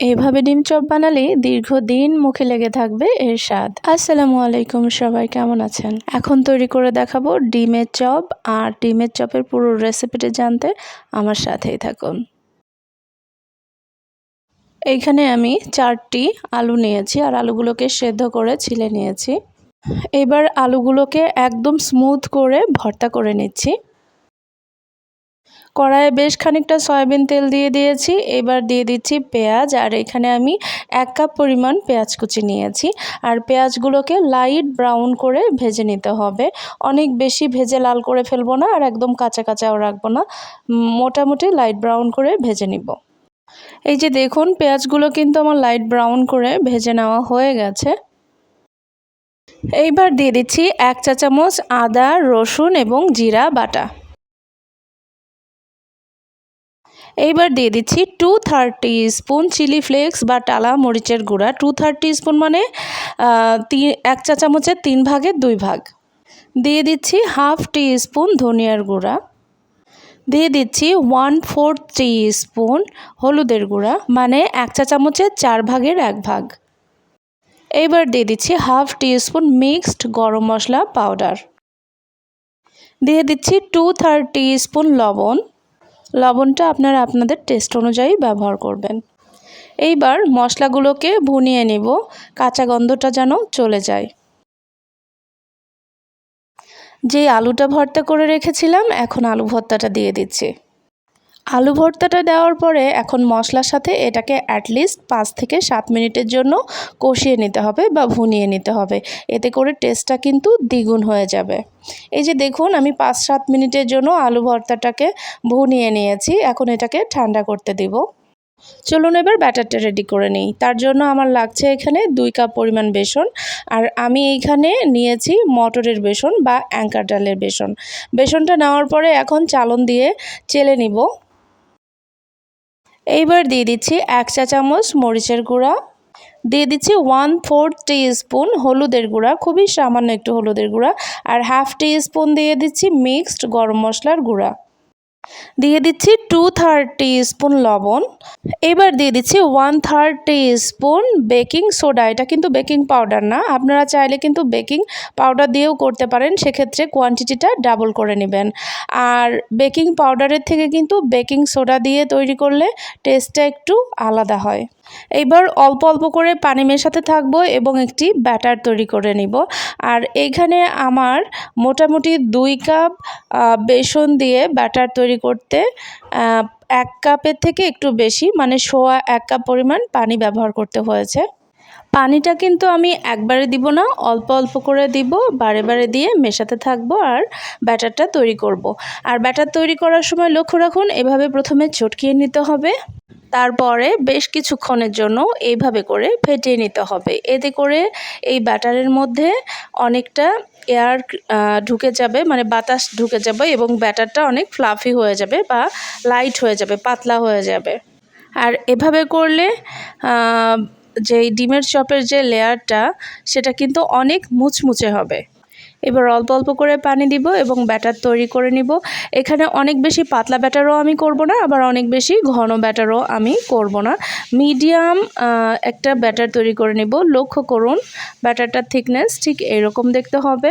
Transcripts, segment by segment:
এভাবে ডিম চপ বানালে দীর্ঘদিন মুখে লেগে থাকবে এর স্বাদ। আসসালামু আলাইকুম সবাই, কেমন আছেন? এখন তৈরি করে দেখাবো ডিমের চপ আর ডিমের চপের পুরো রেসিপিটি জানতে আমার সাথেই থাকুন। এইখানে আমি চারটি আলু নিয়েছি আর আলুগুলোকে সেদ্ধ করে ছিলে নিয়েছি। এবার আলুগুলোকে একদম স্মুথ করে ভর্তা করে নিচ্ছি। কড়াইয়ে বেশ খানিকটা সয়াবিন তেল দিয়ে দিয়েছি। এবার দিয়ে দিচ্ছি পেঁয়াজ, আর এখানে আমি এক কাপ পরিমাণ পেঁয়াজ কুচি নিয়েছি। আর পেঁয়াজগুলোকে লাইট ব্রাউন করে ভেজে নিতে হবে। অনেক বেশি ভেজে লাল করে ফেলব না, আর একদম কাঁচা কাঁচাও রাখব না। মোটামুটি লাইট ব্রাউন করে ভেজে নিব। এই যে দেখুন, পেঁয়াজগুলো কিন্তু আমার লাইট ব্রাউন করে ভেজে নেওয়া হয়ে গেছে। এইবার দিয়ে দিচ্ছি এক চা চামচ আদা, রসুন এবং জিরা বাটা। এইবার দিয়ে দিচ্ছি two thirty spoon chilli flakes বা টালা মরিচের গুঁড়া। টু থার্টি স্পুন মানে তিন, এক চা চামচের তিন ভাগের দুই ভাগ। দিয়ে দিচ্ছি হাফ টি স্পুন ধনিয়ার গুঁড়া। দিয়ে দিচ্ছি ওয়ান ফোর টি স্পুন হলুদের গুঁড়া মানে এক চা চামচের চার ভাগের এক ভাগ। এইবার দিয়ে দিচ্ছি হাফ টি স্পুন মিক্সড গরম মশলা পাউডার দিয়ে দিচ্ছি টু থার্টি স্পুন লবণ। লবণটা আপনারা আপনাদের টেস্ট অনুযায়ী ব্যবহার করবেন। এইবার মশলাগুলোকে ভুনিয়ে নেব, কাঁচা গন্ধটা যেন চলে যায়। যে আলুটা ভর্তা করে রেখেছিলাম, এখন আলু ভর্তাটা দিয়ে দিচ্ছি। আলু ভর্তাটা দেওয়ার পরে এখন মশলার সাথে এটাকে অ্যাটলিস্ট পাঁচ থেকে সাত মিনিটের জন্য কষিয়ে নিতে হবে বা ভুনিয়ে নিতে হবে। এতে করে টেস্টটা কিন্তু দ্বিগুণ হয়ে যাবে। এই যে দেখুন, আমি পাঁচ সাত মিনিটের জন্য আলু ভর্তাটাকে ভুনিয়ে নিয়েছি। এখন এটাকে ঠান্ডা করতে দিব। চলুন এবার ব্যাটারটা রেডি করে নিই। তার জন্য আমার লাগছে এখানে দুই কাপ পরিমাণ বেসন। আর আমি এইখানে নিয়েছি মটরের বেসন বা অ্যাঙ্কার ডালের বেসন। বেসনটা নেওয়ার পরে এখন চালন দিয়ে চেলে নিব। এইবার দিয়ে দিচ্ছি এক চা চামচ মরিচের গুঁড়া। দিয়ে দিচ্ছি ওয়ান ফোর টি স্পুন হলুদের গুঁড়া, খুবই সামান্য একটু হলুদের গুঁড়া। আর হাফ টি স্পুন দিয়ে দিচ্ছি মিক্সড গরম মশলার গুঁড়া। দিয়ে দিচ্ছি টু থার্টি স্পুন লবণ। এবার দিয়ে দিচ্ছি one thirty spoon baking soda এটা কিন্তু বেকিং পাউডার না। আপনারা চাইলে কিন্তু বেকিং পাউডার দিয়েও করতে পারেন। সেক্ষেত্রে কোয়ান্টিটিটা ডাবল করে নেবেন। আর বেকিং পাউডারের থেকে কিন্তু বেকিং সোডা দিয়ে তৈরি করলে টেস্টটা একটু আলাদা হয়। এইবার অল্প অল্প করে পানি মেশাতে থাকব এবং একটি ব্যাটার তৈরি করে নিব। আর এইখানে আমার মোটামুটি দুই কাপ বেসন দিয়ে ব্যাটার তৈরি করতে এক কাপের থেকে একটু বেশি মানে সোয়া এক কাপ পরিমাণ পানি ব্যবহার করতে হয়েছে। পানিটা কিন্তু আমি একবারে দিব না, অল্প অল্প করে দিব, বারে বারে দিয়ে মেশাতে থাকব আর ব্যাটারটা তৈরি করব। আর ব্যাটার তৈরি করার সময় লক্ষ্য রাখুন, এভাবে প্রথমে চটকিয়ে নিতে হবে। তারপরে বেশ কিছুক্ষণের জন্য এইভাবে করে ফেটিয়ে নিতে হবে। এতে করে এই ব্যাটারের মধ্যে অনেকটা এয়ার ঢুকে যাবে মানে বাতাস ঢুকে যাবে এবং ব্যাটারটা অনেক ফ্লাফি হয়ে যাবে বা লাইট হয়ে যাবে, পাতলা হয়ে যাবে। আর এভাবে করলে যে ডিমের চপের যে লেয়ারটা সেটা কিন্তু অনেক মুচমুচে হবে। এবার অল্প অল্প করে পানি দিব এবং ব্যাটার তৈরি করে নিব। এখানে অনেক বেশি পাতলা ব্যাটারও আমি করব না, আবার অনেক বেশি ঘন ব্যাটারও আমি করব না। মিডিয়াম একটা ব্যাটার তৈরি করে নিব। লক্ষ্য করুন, ব্যাটারটার থিকনেস ঠিক এরকম দেখতে হবে।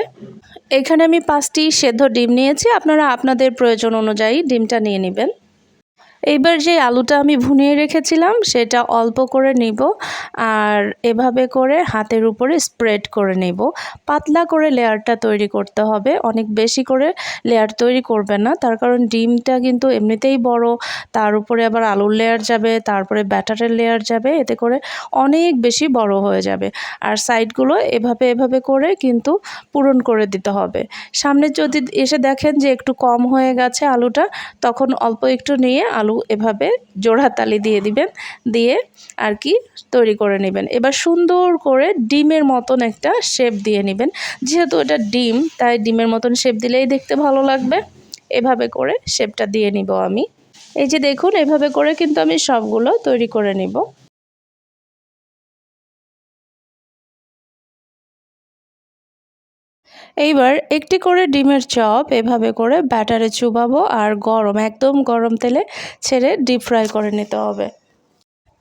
এখানে আমি পাঁচটি সেদ্ধ ডিম নিয়েছি। আপনারা আপনাদের প্রয়োজন অনুযায়ী ডিমটা নিয়ে নেবেন। এইবার যে আলুটা আমি ভুনিয়ে রেখেছিলাম, সেটা অল্প করে নিব আর এভাবে করে হাতের উপরে স্প্রেড করে নেব। পাতলা করে লেয়ারটা তৈরি করতে হবে। অনেক বেশি করে লেয়ার তৈরি করবে না। তার কারণ ডিমটা কিন্তু এমনিতেই বড়, তার উপরে আবার আলুর লেয়ার যাবে, তারপরে ব্যাটারের লেয়ার যাবে, এতে করে অনেক বেশি বড় হয়ে যাবে। আর সাইডগুলো এভাবে এভাবে করে কিন্তু পূরণ করে দিতে হবে। সামনে যদি এসে দেখেন যে একটু কম হয়ে গেছে আলুটা, তখন অল্প একটু নিয়ে আলু আলু এভাবে জোড়াতালি দিয়ে দিবেন, দিয়ে আর কি তৈরি করে নেবেন। এবার সুন্দর করে ডিমের মতন একটা শেপ দিয়ে নেবেন। যেহেতু এটা ডিম, তাই ডিমের মতন শেপ দিলেই দেখতে ভালো লাগবে। এভাবে করে শেপটা দিয়ে নিব আমি। এই যে দেখুন, এভাবে করে কিন্তু আমি সবগুলো তৈরি করে নিব। এইবার একটি করে ডিমের চপ, এভাবে করে ব্যাটারে চুবাবো আর গরম, একদম গরম তেলে ছেড়ে ডিপ ফ্রাই করে নিতে হবে।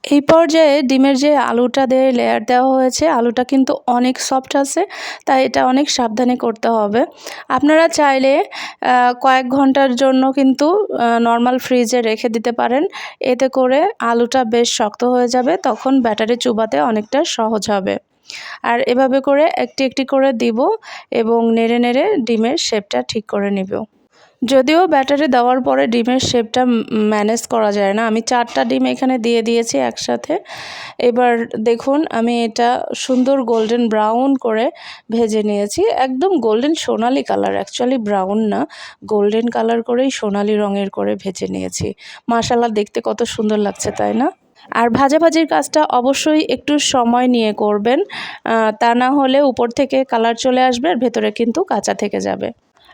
এই পর্যায়ে ডিমের যে আলুটা দিয়ে লেয়ার দেওয়া হয়েছে, আলুটা কিন্তু অনেক সফট আছে, তাই এটা অনেক সাবধানে করতে হবে। আপনারা চাইলে কয়েক ঘণ্টার জন্য কিন্তু নর্মাল ফ্রিজে রেখে দিতে পারেন। এতে করে আলুটা বেশ শক্ত হয়ে যাবে, তখন ব্যাটারি চুবাতে অনেকটা সহজ হবে। আর এভাবে করে একটি একটি করে দিব এবং নেড়ে নেড়ে ডিমের শেপটা ঠিক করে নিব। যদিও ব্যাটারি দেওয়ার পরে ডিমের শেপটা ম্যানেজ করা যায় না। আমি চারটা ডিম এখানে দিয়ে দিয়েছি একসাথে। এবার দেখুন, আমি এটা সুন্দর গোল্ডেন ব্রাউন করে ভেজে নিয়েছি। একদম গোল্ডেন সোনালি কালার অ্যাকচুয়ালি ব্রাউন না। গোল্ডেন কালার করেই সোনালি রঙের করে ভেজে নিয়েছি। মাশাল্লাহ দেখতে কত সুন্দর লাগছে, তাই না? আর ভাজাভাজির কাজটা অবশ্যই একটু সময় নিয়ে করবেন তা না হলে উপর থেকে কালার চলে আসবে আর ভেতরে কিন্তু কাঁচা থেকে যাবে।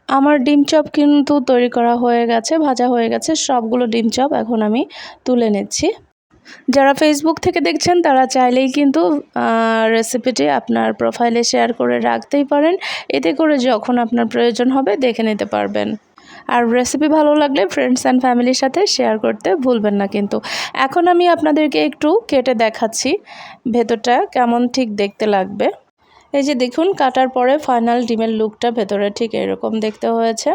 আমার ডিম চপ কিন্তু তৈরি করা হয়ে গেছে, ভাজা হয়ে গেছে, সবগুলো ডিম চপ এখন আমি তুলে নিচ্ছি। যারা ফেসবুক থেকে দেখছেন, তারা চাইলেই কিন্তু রেসিপিটি আপনার প্রোফাইলে শেয়ার করে রাখতেই পারেন। এতে করে যখন আপনার প্রয়োজন হবে, দেখে নিতে পারবেন। আর রেসিপি ভালো লাগলে ফ্রেন্ডস অ্যান্ড ফ্যামিলির সাথে শেয়ার করতে ভুলবেন না কিন্তু। এখন আমি আপনাদেরকে একটু কেটে দেখাচ্ছি ভেতরটা কেমন ঠিক দেখতে লাগবে। এই যে দেখুন, কাটার পরে ফাইনাল ডিমের লুকটা ভেতরে ঠিক এরকম দেখতে হয়েছে।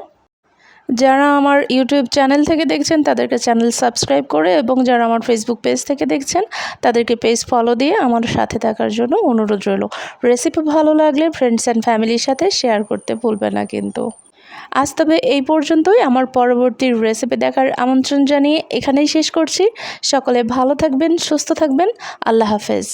যারা আমার ইউটিউব চ্যানেল থেকে দেখছেন, তাদেরকে চ্যানেল সাবস্ক্রাইব করে এবং যারা আমার ফেসবুক পেজ থেকে দেখছেন, তাদেরকে পেজ ফলো দিয়ে আমার সাথে থাকার জন্য অনুরোধ রইল। রেসিপি ভালো লাগলে ফ্রেন্ডস অ্যান্ড ফ্যামিলির সাথে শেয়ার করতে ভুলবেন না কিন্তু। আজ তবে এই পর্যন্তই। আমার পরবর্তী রেসিপি দেখার আমন্ত্রণ জানিয়ে এখানেই শেষ করছি। সকলে ভালো থাকবেন, সুস্থ থাকবেন। আল্লাহ হাফেজ।